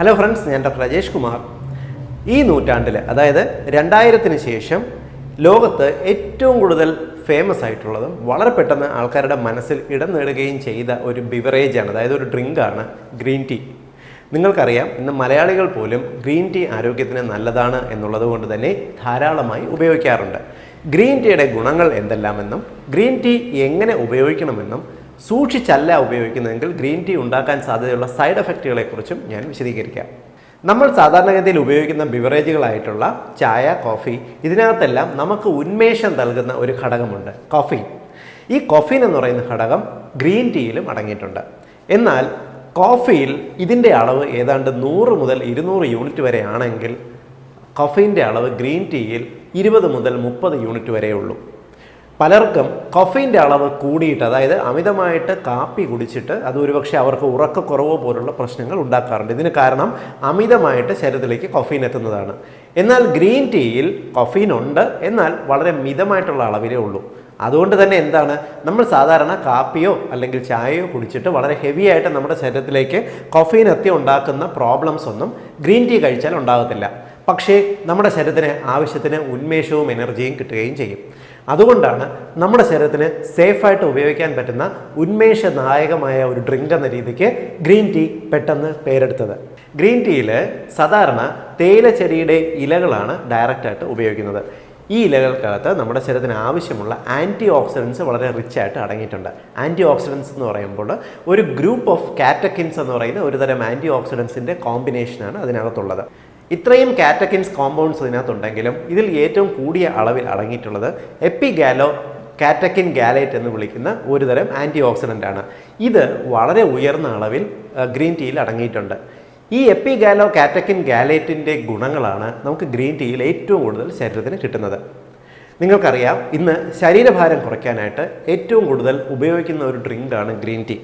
Hello friends ഞാൻ doctor Rajesh Kumar ഈ നൂറ്റാണ്ടിൽ അതായത് രണ്ടായിരത്തിന് ശേഷം ലോകത്ത് ഏറ്റവും കൂടുതൽ ഫേമസ് ആയിട്ടുള്ളതും വളരെ പെട്ടെന്ന് ആൾക്കാരുടെ മനസ്സിൽ ഇടം നേടുകയും ചെയ്ത ഒരു ബിവറേജാണ് അതായത് ഒരു ഡ്രിങ്കാണ് ഗ്രീൻ ടീ നിങ്ങൾക്കറിയാം ഇന്ന് മലയാളികൾ പോലും ഗ്രീൻ ടീ ആരോഗ്യത്തിന് നല്ലതാണ് എന്നുള്ളത് കൊണ്ട് തന്നെ ധാരാളമായി ഉപയോഗിക്കാറുണ്ട്. ഗ്രീൻ ടീയുടെ ഗുണങ്ങൾ എന്തെല്ലാമെന്നും ഗ്രീൻ ടീ എങ്ങനെ ഉപയോഗിക്കണമെന്നും സൂക്ഷിച്ചല്ല ഉപയോഗിക്കുന്നതെങ്കിൽ ഗ്രീൻ ടീ ഉണ്ടാക്കാൻ സാധ്യതയുള്ള സൈഡ് എഫക്റ്റുകളെക്കുറിച്ചും ഞാൻ വിശദീകരിക്കാം. നമ്മൾ സാധാരണഗതിയിൽ ഉപയോഗിക്കുന്ന ബിവറേജുകളായിട്ടുള്ള ചായ കോഫി ഇതിനകത്തെല്ലാം നമുക്ക് ഉന്മേഷം നൽകുന്ന ഒരു ഘടകമുണ്ട് കോഫി ഈ കോഫീൻ എന്ന് പറയുന്ന ഘടകം ഗ്രീൻ ടീയിലും അടങ്ങിയിട്ടുണ്ട്. എന്നാൽ കോഫിയിൽ ഇതിന്റെ അളവ് ഏതാണ്ട് നൂറ് മുതൽ ഇരുന്നൂറ് യൂണിറ്റ് വരെ ആണെങ്കിൽ കോഫീന്റെ അളവ് ഗ്രീൻ ടീയിൽ ഇരുപത് മുതൽ മുപ്പത് യൂണിറ്റ് വരെയുള്ളൂ. പലർക്കും കൊഫീന്റെ അളവ് കൂടിയിട്ട് അതായത് അമിതമായിട്ട് കാപ്പി കുടിച്ചിട്ട് അത് ഒരുപക്ഷെ അവർക്ക് ഉറക്കക്കുറവ് പോലുള്ള പ്രശ്നങ്ങൾ ഉണ്ടാക്കാറുണ്ട്. ഇതിന് കാരണം അമിതമായിട്ട് ശരീരത്തിലേക്ക് കൊഫീൻ എത്തുന്നതാണ്. എന്നാൽ ഗ്രീൻ ടീയിൽ കൊഫീൻ ഉണ്ട്. എന്നാൽ വളരെ മിതമായിട്ടുള്ള അളവിലേ ഉള്ളൂ. അതുകൊണ്ട് തന്നെ എന്താണ്? നമ്മൾ സാധാരണ കാപ്പിയോ അല്ലെങ്കിൽ ചായയോ കുടിച്ചിട്ട് വളരെ ഹെവി ആയിട്ട് നമ്മുടെ ശരീരത്തിലേക്ക് കൊഫീൻ എത്തി ഉണ്ടാക്കുന്ന പ്രോബ്ലംസ് ഒന്നും ഗ്രീൻ ടീ കഴിച്ചാൽ ഉണ്ടാകത്തില്ല. പക്ഷേ നമ്മുടെ ശരീരത്തിന് ആവശ്യത്തിന് ഉന്മേഷവും എനർജിയും കിട്ടുകയും ചെയ്യും. അതുകൊണ്ടാണ് നമ്മുടെ ശരീരത്തിന് സേഫായിട്ട് ഉപയോഗിക്കാൻ പറ്റുന്ന ഉന്മേഷദായകമായ ഒരു ഡ്രിങ്ക് എന്ന രീതിക്ക് ഗ്രീൻ ടീ പെട്ടെന്ന് പേരെടുത്തത്. ഗ്രീൻ ടീയിൽ സാധാരണ തേയിലച്ചെടിയുടെ ഇലകളാണ് ഡയറക്റ്റായിട്ട് ഉപയോഗിക്കുന്നത്. ഈ ഇലകൾക്കകത്ത് നമ്മുടെ ശരീരത്തിന് ആവശ്യമുള്ള ആന്റി ഓക്സിഡൻസ് വളരെ റിച്ച് ആയിട്ട് അടങ്ങിയിട്ടുണ്ട്. ആന്റി ഓക്സിഡൻസ് എന്ന് പറയുമ്പോൾ ഒരു ഗ്രൂപ്പ് ഓഫ് കാറ്റക്കിൻസ് എന്ന് പറയുന്ന ഒരുതരം ആന്റി ഓക്സിഡൻസിന്റെ കോമ്പിനേഷനാണ് അതിനകത്തുള്ളത്. ഇത്രയും കാറ്റക്കിൻസ് കോമ്പൗണ്ട്സ് ഇതിനകത്തുണ്ടെങ്കിലും ഇതിൽ ഏറ്റവും കൂടിയ അളവിൽ അടങ്ങിയിട്ടുള്ളത് എപ്പിഗാലോ കാറ്റക്കിൻ ഗാലേറ്റ് എന്ന് വിളിക്കുന്ന ഒരു തരം ആന്റി ഓക്സിഡന്റ് ആണ്. ഇത് വളരെ ഉയർന്ന അളവിൽ ഗ്രീൻ ടീയിൽ അടങ്ങിയിട്ടുണ്ട്. ഈ എപ്പിഗാലോ കാറ്റക്കിൻ ഗാലേറ്റിന്റെ ഗുണങ്ങളാണ് നമുക്ക് ഗ്രീൻ ടീയിൽ ഏറ്റവും കൂടുതൽ ശരീരത്തിന് കിട്ടുന്നത്. നിങ്ങൾക്കറിയാം ഇന്ന് ശരീരഭാരം കുറയ്ക്കാനായിട്ട് ഏറ്റവും കൂടുതൽ ഉപയോഗിക്കുന്ന ഒരു ഡ്രിങ്കാണ് ഗ്രീൻ ടീ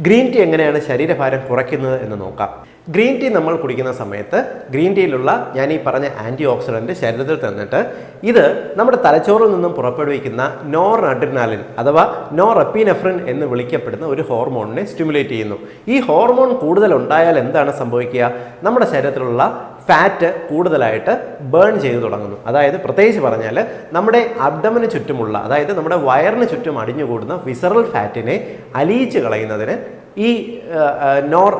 ഗ്രീൻ ടീ എങ്ങനെയാണ് ശരീരഭാരം കുറയ്ക്കുന്നത് എന്ന് നോക്കാം. ഗ്രീൻ ടീ നമ്മൾ കുടിക്കുന്ന സമയത്ത് ഗ്രീൻ ടീയിലുള്ള ഞാൻ ഈ പറഞ്ഞ ആന്റി ഓക്സിഡന്റ് ശരീരത്തിൽ തന്നിട്ട് ഇത് നമ്മുടെ തലച്ചോറിൽ നിന്നും പുറപ്പെടുവിക്കുന്ന നോർ അഡ്രിനാലിൻ അഥവാ നോർ അപ്പീനഫ്രിൻ എന്ന് വിളിക്കപ്പെടുന്ന ഒരു ഹോർമോണിനെ സ്റ്റിമുലേറ്റ് ചെയ്യുന്നു. ഈ ഹോർമോൺ കൂടുതൽ ഉണ്ടായാൽ എന്താണ് സംഭവിക്കുക? നമ്മുടെ ശരീരത്തിലുള്ള ഫാറ്റ് കൂടുതലായിട്ട് ബേൺ ചെയ്തു തുടങ്ങുന്നു. അതായത് പ്രത്യേകിച്ച് പറഞ്ഞാൽ നമ്മുടെ അബ്ഡമിന് ചുറ്റുമുള്ള അതായത് നമ്മുടെ വയറിന് ചുറ്റും അടിഞ്ഞുകൂടുന്ന വിസറൽ ഫാറ്റിനെ അലിയിച്ച് കളയുന്നതിന് ഈ നോർ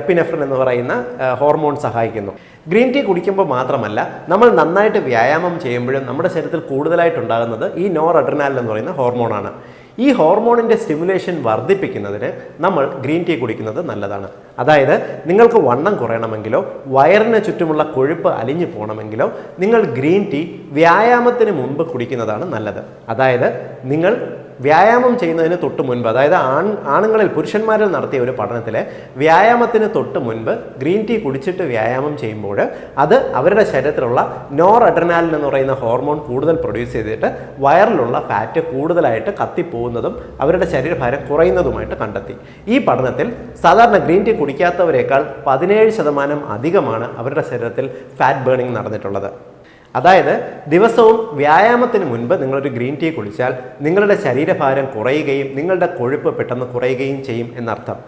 എപ്പിനെഫ്രിൻ എന്ന് പറയുന്ന ഹോർമോൺ സഹായിക്കുന്നു. ഗ്രീൻ ടീ കുടിക്കുമ്പോൾ മാത്രമല്ല നമ്മൾ നന്നായിട്ട് വ്യായാമം ചെയ്യുമ്പോഴും നമ്മുടെ ശരീരത്തിൽ കൂടുതലായിട്ടുണ്ടാകുന്നത് ഈ നോർ അഡ്രിനാലിൻ എന്ന് പറയുന്ന ഹോർമോണാണ് ഈ ഹോർമോണിന്റെ സ്റ്റിമുലേഷൻ വർദ്ധിപ്പിക്കുന്നതിന് നമ്മൾ ഗ്രീൻ ടീ കുടിക്കുന്നത് നല്ലതാണ്. അതായത് നിങ്ങൾക്ക് വണ്ണം കുറയണമെങ്കിലോ വയറിന് ചുറ്റുമുള്ള കൊഴുപ്പ് അലിഞ്ഞു പോകണമെങ്കിലോ നിങ്ങൾ ഗ്രീൻ ടീ വ്യായാമത്തിന് മുമ്പ് കുടിക്കുന്നതാണ് നല്ലത്. അതായത് നിങ്ങൾ വ്യായാമം ചെയ്യുന്നതിന് തൊട്ട് മുൻപ് അതായത് ആൺ ആണുങ്ങളിൽ പുരുഷന്മാരിൽ നടത്തിയ ഒരു പഠനത്തിൽ വ്യായാമത്തിന് തൊട്ട് മുൻപ് ഗ്രീൻ ടീ കുടിച്ചിട്ട് വ്യായാമം ചെയ്യുമ്പോൾ അത് അവരുടെ ശരീരത്തിലുള്ള നോർ അഡ്രനാലിൻ എന്ന് പറയുന്ന ഹോർമോൺ കൂടുതൽ പ്രൊഡ്യൂസ് ചെയ്തിട്ട് വയറിലുള്ള ഫാറ്റ് കൂടുതലായിട്ട് കത്തിപ്പോകുന്നതും അവരുടെ ശരീരഭാരം കുറയുന്നതുമായിട്ട് കണ്ടെത്തി. ഈ പഠനത്തിൽ സാധാരണ ഗ്രീൻ ടീ കുടിക്കാത്തവരേക്കാൾ പതിനേഴ് ശതമാനം അധികമാണ് അവരുടെ ശരീരത്തിൽ ഫാറ്റ് ബേണിംഗ് നടന്നിട്ടുള്ളത്. അതായത് ദിവസവും വ്യായാമത്തിന് മുൻപ് നിങ്ങളൊരു ഗ്രീൻ ടീ കുടിച്ചാൽ നിങ്ങളുടെ ശരീരഭാരം കുറയുകയും നിങ്ങളുടെ കൊഴുപ്പ് പെട്ടെന്ന് കുറയുകയും ചെയ്യും എന്നർത്ഥം.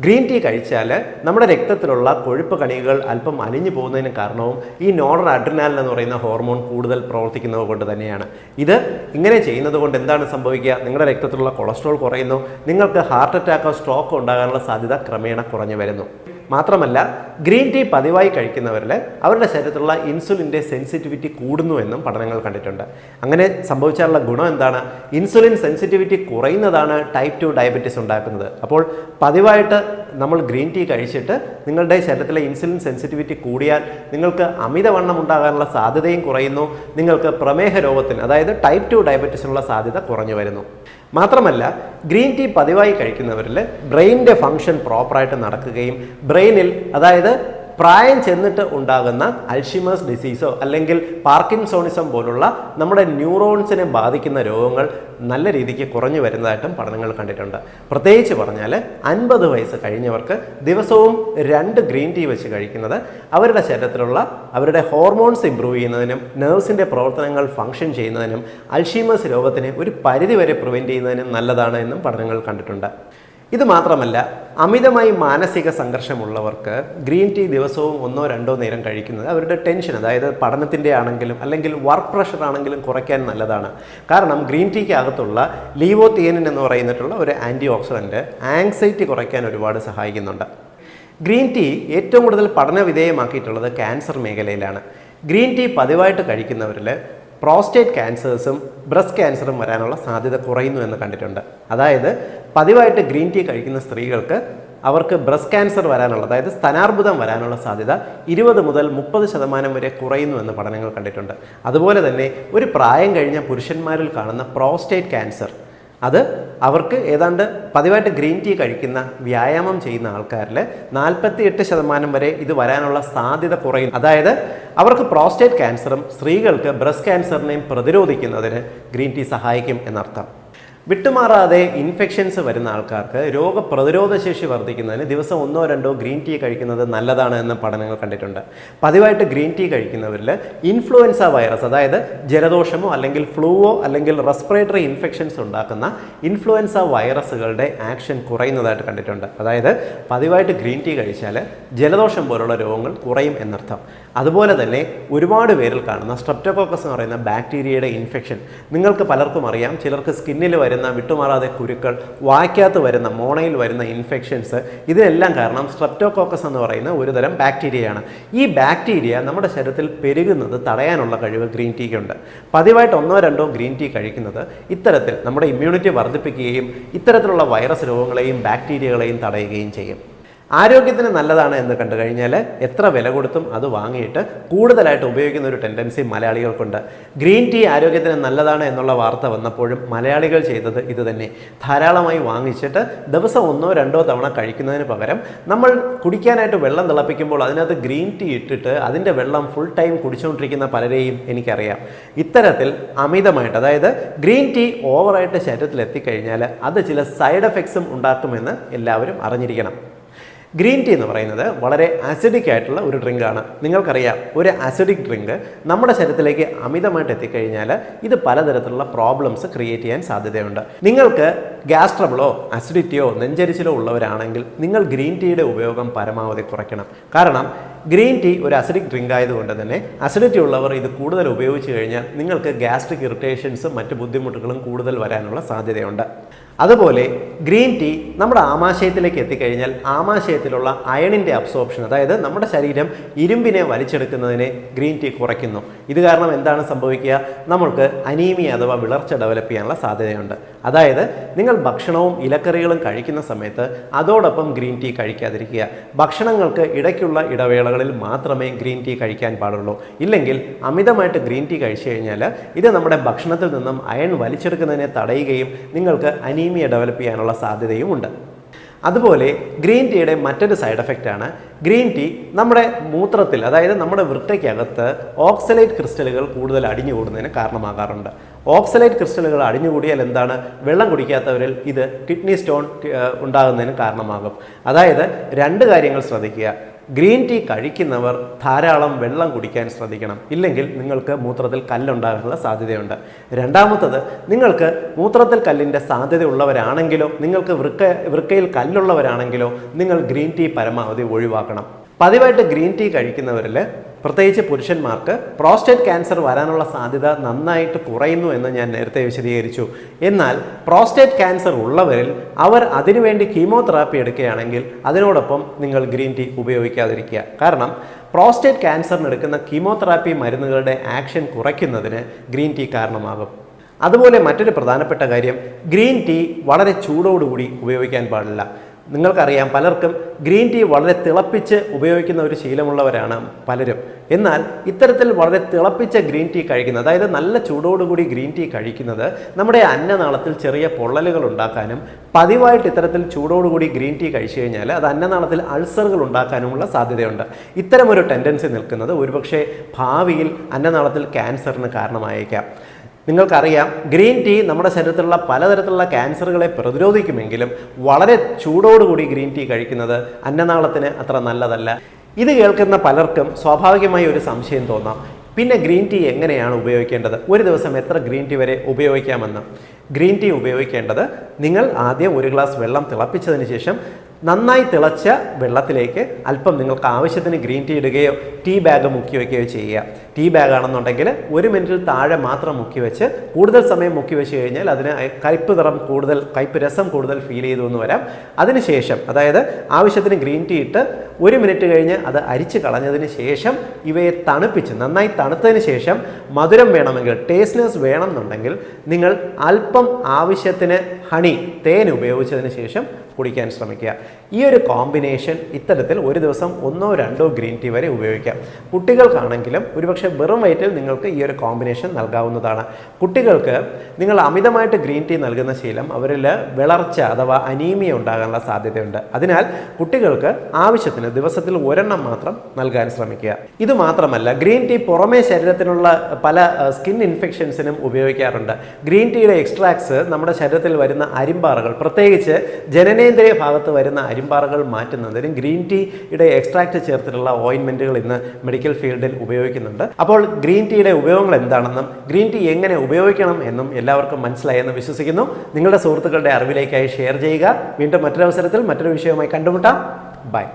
ഗ്രീൻ ടീ കഴിച്ചാൽ നമ്മുടെ രക്തത്തിലുള്ള കൊഴുപ്പ് കണികകൾ അല്പം അലിഞ്ഞു പോകുന്നതിന് കാരണവും ഈ നോണർ അഡ്രിനാലിൻ എന്ന് പറയുന്ന ഹോർമോൺ കൂടുതൽ പ്രവർത്തിക്കുന്നത് കൊണ്ട് തന്നെയാണ്. ഇത് ഇങ്ങനെ ചെയ്യുന്നത് കൊണ്ട് എന്താണ് സംഭവിക്കുക? നിങ്ങളുടെ രക്തത്തിലുള്ള കൊളസ്ട്രോൾ കുറയുന്നു. നിങ്ങൾക്ക് ഹാർട്ട് അറ്റാക്കോ സ്ട്രോക്കോ ഉണ്ടാകാനുള്ള സാധ്യത ക്രമേണ കുറഞ്ഞു വരുന്നു. മാത്രമല്ല ഗ്രീൻ ടീ പതിവായി കഴിക്കുന്നവരിൽ അവരുടെ ശരീരത്തിലുള്ള ഇൻസുലിന്റെ സെൻസിറ്റിവിറ്റി കൂടുന്നുവെന്നും പഠനങ്ങൾ കണ്ടിട്ടുണ്ട്. അങ്ങനെ സംഭവിച്ചാലുള്ള ഗുണം എന്താണ്? ഇൻസുലിൻ സെൻസിറ്റിവിറ്റി കുറയുന്നതാണ് ടൈപ്പ് ടു ഡയബറ്റീസ് ഉണ്ടാക്കുന്നത്. അപ്പോൾ പതിവായിട്ട് നമ്മൾ ഗ്രീൻ ടീ കഴിച്ചിട്ട് നിങ്ങളുടെ ശരീരത്തിലെ ഇൻസുലിൻ സെൻസിറ്റിവിറ്റി കൂടിയാൽ നിങ്ങൾക്ക് അമിതവണ്ണം ഉണ്ടാകാനുള്ള സാധ്യതയും കുറയുന്നു. നിങ്ങൾക്ക് പ്രമേഹ രോഗത്തിന് അതായത് ടൈപ്പ് ടു ഡയബറ്റീസിനുള്ള സാധ്യത കുറഞ്ഞു വരുന്നു. മാത്രമല്ല ഗ്രീൻ ടീ പതിവായി കഴിക്കുന്നവരിൽ ബ്രെയിനിന്റെ ഫംഗ്ഷൻ പ്രോപ്പറായിട്ട് നടക്കുകയും ബ്രെയിനിൽ അതായത് പ്രായം ചെന്നിട്ട് ഉണ്ടാകുന്ന അൽഷിമേഴ്സ് ഡിസീസോ അല്ലെങ്കിൽ പാർക്കിൻസോണിസം പോലുള്ള നമ്മുടെ ന്യൂറോൺസിനെ ബാധിക്കുന്ന രോഗങ്ങൾ നല്ല രീതിക്ക് കുറഞ്ഞു വരുന്നതായിട്ടും പഠനങ്ങൾ കണ്ടിട്ടുണ്ട്. പ്രത്യേകിച്ച് പറഞ്ഞാൽ അൻപത് വയസ്സ് കഴിഞ്ഞവർക്ക് ദിവസവും രണ്ട് ഗ്രീൻ ടീ വെച്ച് കഴിക്കുന്നത് അവരുടെ ശരീരത്തിലുള്ള അവരുടെ ഹോർമോൺസ് ഇമ്പ്രൂവ് ചെയ്യുന്നതിനും നെർവ്സിന്റെ പ്രവർത്തനങ്ങൾ ഫങ്ഷൻ ചെയ്യുന്നതിനും അൽഷീമേഴ്സ് രോഗത്തിനെ ഒരു പരിധിവരെ പ്രിവെന്റ് ചെയ്യുന്നതിനും നല്ലതാണ് എന്നും പഠനങ്ങൾ കണ്ടിട്ടുണ്ട്. ഇത് മാത്രമല്ല അമിതമായി മാനസിക സംഘർഷമുള്ളവർക്ക് ഗ്രീൻ ടീ ദിവസവും ഒന്നോ രണ്ടോ നേരം കഴിക്കുന്നത് അവരുടെ ടെൻഷൻ അതായത് പഠനത്തിന്റെ ആണെങ്കിലും അല്ലെങ്കിൽ വർക്ക് പ്രഷർ ആണെങ്കിലും കുറയ്ക്കാൻ നല്ലതാണ്. കാരണം ഗ്രീൻ ടീക്ക് അകത്തുള്ള ലീവോത്തിയനിൻ എന്ന് പറയുന്നിട്ടുള്ള ഒരു ആന്റി ഓക്സിഡന്റ് ആങ്സൈറ്റി കുറയ്ക്കാൻ ഒരുപാട് സഹായിക്കുന്നുണ്ട്. ഗ്രീൻ ടീ ഏറ്റവും കൂടുതൽ പഠന വിധേയമാക്കിയിട്ടുള്ളത് ക്യാൻസർ മേഖലയിലാണ്. ഗ്രീൻ ടീ പതിവായിട്ട് കഴിക്കുന്നവരിൽ പ്രോസ്റ്റേറ്റ് ക്യാൻസേഴ്സും ബ്രസ്റ്റ് ക്യാൻസറും വരാനുള്ള സാധ്യത കുറയുന്നു എന്ന് കണ്ടിട്ടുണ്ട്. അതായത് പതിവായിട്ട് ഗ്രീൻ ടീ കഴിക്കുന്ന സ്ത്രീകൾക്ക് അവർക്ക് ബ്രസ്റ്റ് ക്യാൻസർ വരാനുള്ള അതായത് സ്ഥാനാർബുദം വരാനുള്ള സാധ്യത ഇരുപത് മുതൽ മുപ്പത് ശതമാനം വരെ കുറയുന്നു എന്ന് പഠനങ്ങൾ കണ്ടിട്ടുണ്ട്. അതുപോലെ തന്നെ ഒരു പ്രായം കഴിഞ്ഞ പുരുഷന്മാരിൽ കാണുന്ന പ്രോസ്റ്റേറ്റ് ക്യാൻസർ അത് അവർക്ക് ഏതാണ്ട് പതിവായിട്ട് ഗ്രീൻ ടീ കഴിക്കുന്ന വ്യായാമം ചെയ്യുന്ന ആൾക്കാരിൽ നാൽപ്പത്തി എട്ട് ശതമാനം വരെ ഇത് വരാനുള്ള സാധ്യത കുറയുന്നു. അതായത് അവർക്ക് പ്രോസ്റ്റേറ്റ് ക്യാൻസറും സ്ത്രീകൾക്ക് ബ്രസ്റ്റ് ക്യാൻസറിനെയും പ്രതിരോധിക്കുന്നതിന് ഗ്രീൻ ടീ സഹായിക്കും എന്നർത്ഥം. വിട്ടുമാറാതെ ഇൻഫെക്ഷൻസ് വരുന്ന ആൾക്കാർക്ക് രോഗപ്രതിരോധ ശേഷി വർദ്ധിക്കുന്നതിന് ദിവസം ഒന്നോ രണ്ടോ ഗ്രീൻ ടീ കഴിക്കുന്നത് നല്ലതാണ് എന്ന് പഠനങ്ങൾ കണ്ടിട്ടുണ്ട്. പതിവായിട്ട് ഗ്രീൻ ടീ കഴിക്കുന്നവരിൽ ഇൻഫ്ലുവൻസ വൈറസ് അതായത് ജലദോഷമോ അല്ലെങ്കിൽ ഫ്ലൂവോ അല്ലെങ്കിൽ റെസ്പിറേറ്ററി ഇൻഫെക്ഷൻസ് ഉണ്ടാക്കുന്ന ഇൻഫ്ലുവൻസ വൈറസുകളുടെ ആക്ഷൻ കുറയുന്നതായിട്ട് കണ്ടിട്ടുണ്ട്. അതായത് പതിവായിട്ട് ഗ്രീൻ ടീ കഴിച്ചാൽ ജലദോഷം പോലുള്ള രോഗങ്ങൾ കുറയും എന്നർത്ഥം. അതുപോലെ തന്നെ ഒരുപാട് പേരിൽ കാണുന്ന സ്ട്രെപ്റ്റോകോക്കസ് എന്ന് പറയുന്ന ബാക്ടീരിയയുടെ ഇൻഫെക്ഷൻ നിങ്ങൾക്ക് പലർക്കും അറിയാം ചിലർക്ക് സ്കിന്നിൽ വരുന്ന വിട്ടുമാറാതെ കുരുക്കൾ വായ്ക്കകത്ത് വരുന്ന മോണയിൽ വരുന്ന ഇൻഫെക്ഷൻസ് ഇതിനെല്ലാം കാരണം സ്ട്രെപ്റ്റോകോക്കസ് എന്ന് പറയുന്ന ഒരുതരം ബാക്ടീരിയയാണ് ഈ ബാക്ടീരിയ നമ്മുടെ ശരീരത്തിൽ പെരുകുന്നത് തടയാനുള്ള കഴിവ് ഗ്രീൻ ടീക്ക് ഉണ്ട്. പതിവായിട്ട് ഒന്നോ രണ്ടോ ഗ്രീൻ ടീ കഴിക്കുന്നത് ഇത്തരത്തിൽ നമ്മുടെ ഇമ്മ്യൂണിറ്റി വർദ്ധിപ്പിക്കുകയും ഇത്തരത്തിലുള്ള വൈറസ് രോഗങ്ങളെയും ബാക്ടീരിയകളെയും തടയുകയും ചെയ്യും. ആരോഗ്യത്തിന് നല്ലതാണ് എന്ന് കണ്ടു കഴിഞ്ഞാൽ എത്ര വില കൊടുത്തും അത് വാങ്ങിയിട്ട് കൂടുതലായിട്ട് ഉപയോഗിക്കുന്ന ഒരു ടെൻഡൻസി മലയാളികൾക്കുണ്ട്. ഗ്രീൻ ടീ ആരോഗ്യത്തിന് നല്ലതാണ് എന്നുള്ള വാർത്ത വന്നപ്പോഴും മലയാളികൾ ചെയ്തത് ഇത് തന്നെ. ധാരാളമായി വാങ്ങിച്ചിട്ട് ദിവസം ഒന്നോ രണ്ടോ തവണ കഴിക്കുന്നതിന് പകരം നമ്മൾ കുടിക്കാനായിട്ട് വെള്ളം തിളപ്പിക്കുമ്പോൾ അതിനകത്ത് ഗ്രീൻ ടീ ഇട്ടിട്ട് അതിന്റെ വെള്ളം ഫുൾ ടൈം കുടിച്ചുകൊണ്ടിരിക്കുന്ന പലരെയും എനിക്കറിയാം. ഇത്തരത്തിൽ അമിതമായിട്ട് അതായത് ഗ്രീൻ ടീ ഓവറായിട്ട് ശരീരത്തിൽ എത്തിക്കഴിഞ്ഞാൽ അത് ചില സൈഡ് എഫക്ട്സും ഉണ്ടാക്കുമെന്ന് എല്ലാവരും അറിഞ്ഞിരിക്കണം. ഗ്രീൻ ടീ എന്ന് പറയുന്നത് വളരെ അസിഡിക് ആയിട്ടുള്ള ഒരു ഡ്രിങ്കാണ് നിങ്ങൾക്കറിയാം ഒരു അസിഡിക് ഡ്രിങ്ക് നമ്മുടെ ശരീരത്തിലേക്ക് അമിതമായിട്ട് എത്തിക്കഴിഞ്ഞാൽ ഇത് പലതരത്തിലുള്ള പ്രോബ്ലംസ് ക്രിയേറ്റ് ചെയ്യാൻ സാധ്യതയുണ്ട്. നിങ്ങൾക്ക് ഗ്യാസ് ട്രബിളോ അസിഡിറ്റിയോ നെഞ്ചരിച്ചിലോ ഉള്ളവരാണെങ്കിൽ നിങ്ങൾ ഗ്രീൻ ടീയുടെ ഉപയോഗം പരമാവധി കുറയ്ക്കണം. കാരണം ഗ്രീൻ ടീ ഒരു അസിഡിക് ഡ്രിങ്ക് ആയതുകൊണ്ട് തന്നെ അസിഡിറ്റി ഉള്ളവർ ഇത് കൂടുതൽ ഉപയോഗിച്ച് കഴിഞ്ഞാൽ നിങ്ങൾക്ക് ഗ്യാസ്ട്രിക് ഇറിറ്റേഷൻസും മറ്റ് ബുദ്ധിമുട്ടുകളും കൂടുതൽ വരാനുള്ള സാധ്യതയുണ്ട്. അതുപോലെ ഗ്രീൻ ടീ നമ്മുടെ ആമാശയത്തിലേക്ക് എത്തിക്കഴിഞ്ഞാൽ ആമാശയത്തിലുള്ള അയണിന്റെ അബ്സോർപ്ഷൻ അതായത് നമ്മുടെ ശരീരം ഇരുമ്പിനെ വലിച്ചെടുക്കുന്നതിനെ ഗ്രീൻ ടീ കുറയ്ക്കുന്നു. ഇത് കാരണം എന്താണ് സംഭവിക്കുക? നമ്മൾക്ക് അനീമിയ അഥവാ വിളർച്ച ഡെവലപ്പ് ചെയ്യാനുള്ള സാധ്യതയുണ്ട്. അതായത് നിങ്ങൾ ഭക്ഷണവും ഇലക്കറികളും കഴിക്കുന്ന സമയത്ത് അതോടൊപ്പം ഗ്രീൻ ടീ കഴിക്കാതിരിക്കുക. ഭക്ഷണങ്ങൾക്ക് ഇടയ്ക്കുള്ള ഇടവേളകളിൽ മാത്രമേ ഗ്രീൻ ടീ കഴിക്കാൻ പാടുള്ളൂ. ഇല്ലെങ്കിൽ അമിതമായിട്ട് ഗ്രീൻ ടീ കഴിച്ചു കഴിഞ്ഞാൽ ഇത് നമ്മുടെ ഭക്ഷണത്തിൽ നിന്നും അയൺ വലിച്ചെടുക്കുന്നതിനെ തടയുകയും നിങ്ങൾക്ക് അനീമിയ ഡെവലപ്പ് ചെയ്യാനുള്ള സാധ്യതയും ഉണ്ട്. അതുപോലെ ഗ്രീൻ ടീയുടെ മറ്റൊരു സൈഡ് എഫക്റ്റാണ് ഗ്രീൻ ടീ നമ്മുടെ മൂത്രത്തിൽ അതായത് നമ്മുടെ വൃക്കയ്ക്കകത്ത് ഓക്സലൈറ്റ് ക്രിസ്റ്റലുകൾ കൂടുതൽ അടിഞ്ഞു കൂടുന്നതിന് കാരണമാകാറുണ്ട്. ഓക്സലൈറ്റ് ക്രിസ്റ്റലുകൾ അടിഞ്ഞുകൂടിയാൽ എന്താണ്? വെള്ളം കുടിക്കാത്തവരിൽ ഇത് കിഡ്നി സ്റ്റോൺ ഉണ്ടാകുന്നതിന് കാരണമാകും. അതായത് രണ്ട് കാര്യങ്ങൾ ശ്രദ്ധിക്കുക. ഗ്രീൻ ടീ കഴിക്കുന്നവർ ധാരാളം വെള്ളം കുടിക്കാൻ ശ്രദ്ധിക്കണം. ഇല്ലെങ്കിൽ നിങ്ങൾക്ക് മൂത്രത്തിൽ കല്ലുണ്ടാകാനുള്ള സാധ്യതയുണ്ട്. രണ്ടാമത്തത് നിങ്ങൾക്ക് മൂത്രത്തിൽ കല്ലിന്റെ സാധ്യതയുള്ളവരാണെങ്കിലോ നിങ്ങൾക്ക് വൃക്ക വൃക്കയിൽ കല്ലുള്ളവരാണെങ്കിലോ നിങ്ങൾ ഗ്രീൻ ടീ പരമാവധി ഒഴിവാക്കണം. പതിവായിട്ട് ഗ്രീൻ ടീ കഴിക്കുന്നവരിൽ പ്രത്യേകിച്ച് പുരുഷന്മാർക്ക് പ്രോസ്റ്റേറ്റ് ക്യാൻസർ വരാനുള്ള സാധ്യത നന്നായിട്ട് കുറയുന്നു എന്ന് ഞാൻ നേരത്തെ വിശദീകരിച്ചു. എന്നാൽ പ്രോസ്റ്റേറ്റ് ക്യാൻസർ ഉള്ളവരിൽ അവർ അതിനുവേണ്ടി കീമോതെറാപ്പി എടുക്കുകയാണെങ്കിൽ അതിനോടൊപ്പം നിങ്ങൾ ഗ്രീൻ ടീ ഉപയോഗിക്കാതിരിക്കുക. കാരണം പ്രോസ്റ്റേറ്റ് ക്യാൻസറിന് എടുക്കുന്ന കീമോതെറാപ്പി മരുന്നുകളുടെ ആക്ഷൻ കുറയ്ക്കുന്നതിന് ഗ്രീൻ ടീ കാരണമാകും. അതുപോലെ മറ്റൊരു പ്രധാനപ്പെട്ട കാര്യം ഗ്രീൻ ടീ വളരെ ചൂടോടുകൂടി ഉപയോഗിക്കാൻ പാടില്ല. നിങ്ങൾക്കറിയാം പലർക്കും ഗ്രീൻ ടീ വളരെ തിളപ്പിച്ച് ഉപയോഗിക്കുന്ന ഒരു ശീലമുള്ളവരാണ് പലരും. എന്നാൽ ഇത്തരത്തിൽ വളരെ തിളപ്പിച്ച ഗ്രീൻ ടീ കഴിക്കുന്നത് അതായത് നല്ല ചൂടോടുകൂടി ഗ്രീൻ ടീ കഴിക്കുന്നത് നമ്മുടെ അന്നനാളത്തിൽ ചെറിയ പൊള്ളലുകൾ ഉണ്ടാക്കാനും പതിവായിട്ട് ഇത്തരത്തിൽ ചൂടോടുകൂടി ഗ്രീൻ ടീ കഴിച്ചു കഴിഞ്ഞാൽ അത് അന്നനാളത്തിൽ അൾസറുകൾ ഉണ്ടാക്കാനുമുള്ള സാധ്യതയുണ്ട്. ഇത്തരമൊരു ടെൻഡൻസി നിൽക്കുന്നത് ഒരുപക്ഷെ ഭാവിയിൽ അന്നനാളത്തിൽ ക്യാൻസറിന് കാരണമായേക്കാം. നിങ്ങൾക്കറിയാം ഗ്രീൻ ടീ നമ്മുടെ ശരീരത്തിലുള്ള പലതരത്തിലുള്ള ക്യാൻസറുകളെ പ്രതിരോധിക്കുമെങ്കിലും വളരെ ചൂടോടുകൂടി ഗ്രീൻ ടീ കഴിക്കുന്നത് അന്നനാളത്തിന് അത്ര നല്ലതല്ല. ഇത് കേൾക്കുന്ന പലർക്കും സ്വാഭാവികമായി ഒരു സംശയം തോന്നാം. പിന്നെ ഗ്രീൻ ടീ എങ്ങനെയാണ് ഉപയോഗിക്കേണ്ടത്? ഒരു ദിവസം എത്ര ഗ്രീൻ ടീ വരെ ഉപയോഗിക്കാമെന്ന്. ഗ്രീൻ ടീ ഉപയോഗിക്കേണ്ടത് നിങ്ങൾ ആദ്യം ഒരു ഗ്ലാസ് വെള്ളം തിളപ്പിച്ചതിന് ശേഷം നന്നായി തിളച്ച വെള്ളത്തിലേക്ക് അല്പം നിങ്ങൾക്ക് ആവശ്യത്തിന് ഗ്രീൻ ടീ ഇടുകയോ ടീ ബാഗ് മുക്കി വയ്ക്കുകയോ ചെയ്യുക. ടീ ബാഗ് ആണെന്നുണ്ടെങ്കിൽ ഒരു മിനിറ്റിൽ താഴെ മാത്രം മുക്കി വെച്ച് കൂടുതൽ സമയം മുക്കി വെച്ച് കഴിഞ്ഞാൽ അതിന് കയ്പ് നിറം കൂടുതൽ കയ്പ് രസം കൂടുതൽ ഫീൽ ചെയ്തു എന്ന് വരാം. അതിനുശേഷം അതായത് ആവശ്യത്തിന് ഗ്രീൻ ടീ ഇട്ട് ഒരു മിനിറ്റ് കഴിഞ്ഞ് അത് അരിച്ച് കളഞ്ഞതിന് ശേഷം ഇവയെ തണുപ്പിച്ച് നന്നായി തണുത്തതിന് ശേഷം മധുരം വേണമെങ്കിൽ ടേസ്റ്റ്നെസ് വേണമെന്നുണ്ടെങ്കിൽ നിങ്ങൾ അല്പം ആവശ്യത്തിന് ഹണി തേൻ ഉപയോഗിച്ചതിന് ശേഷം കുടിക്കാൻ ശ്രമിക്കുക. ഈ ഒരു കോമ്പിനേഷൻ ഇത്തരത്തിൽ ഒരു ദിവസം ഒന്നോ രണ്ടോ ഗ്രീൻ ടീ വരെ ഉപയോഗിക്കാം. കുട്ടികൾക്കാണെങ്കിലും ഒരുപക്ഷെ വെറും വയറ്റിൽ നിങ്ങൾക്ക് ഈ ഒരു കോമ്പിനേഷൻ നൽകാവുന്നതാണ്. കുട്ടികൾക്ക് നിങ്ങൾ അമിതമായിട്ട് ഗ്രീൻ ടീ നൽകുന്ന ശീലം അവരിൽ വിളർച്ച അഥവാ അനീമിയ ഉണ്ടാകാനുള്ള സാധ്യതയുണ്ട്. അതിനാൽ കുട്ടികൾക്ക് ആവശ്യത്തിന് ദിവസത്തിൽ ഒരെണ്ണം മാത്രം നൽകാൻ ശ്രമിക്കുക. ഇത് മാത്രമല്ല ഗ്രീൻ ടീ പുറമേ ശരീരത്തിനുള്ള പല സ്കിൻ ഇൻഫെക്ഷൻസിനും ഉപയോഗിക്കാറുണ്ട്. ഗ്രീൻ ടീയുടെ എക്സ്ട്രാക്ട്സ് നമ്മുടെ ശരീരത്തിൽ വരുന്ന അരിമ്പാറുകൾ പ്രത്യേകിച്ച് ജനനേന്ദ്രിയ ഭാഗത്ത് വരുന്ന അരിമ്പാറകൾ മാറ്റുന്നതിനും ഗ്രീൻ ടീയുടെ എക്സ്ട്രാക്ട് ചേർത്തിട്ടുള്ള ഓയിൻമെന്റുകൾ ഇന്ന് മെഡിക്കൽ ഫീൽഡിൽ ഉപയോഗിക്കുന്നുണ്ട്. അപ്പോൾ ഗ്രീൻ ടീയുടെ ഉപയോഗങ്ങൾ എന്താണെന്നും ഗ്രീൻ ടീ എങ്ങനെ ഉപയോഗിക്കണം എന്നും എല്ലാവർക്കും മനസ്സിലായെന്ന് വിശ്വസിക്കുന്നു. നിങ്ങളുടെ സുഹൃത്തുക്കളുടെ അറിവിലേക്കായി ഷെയർ ചെയ്യുക. വീണ്ടും മറ്റൊരവസരത്തിൽ മറ്റൊരു വിഷയവുമായി കണ്ടുമുട്ടാം. ബൈ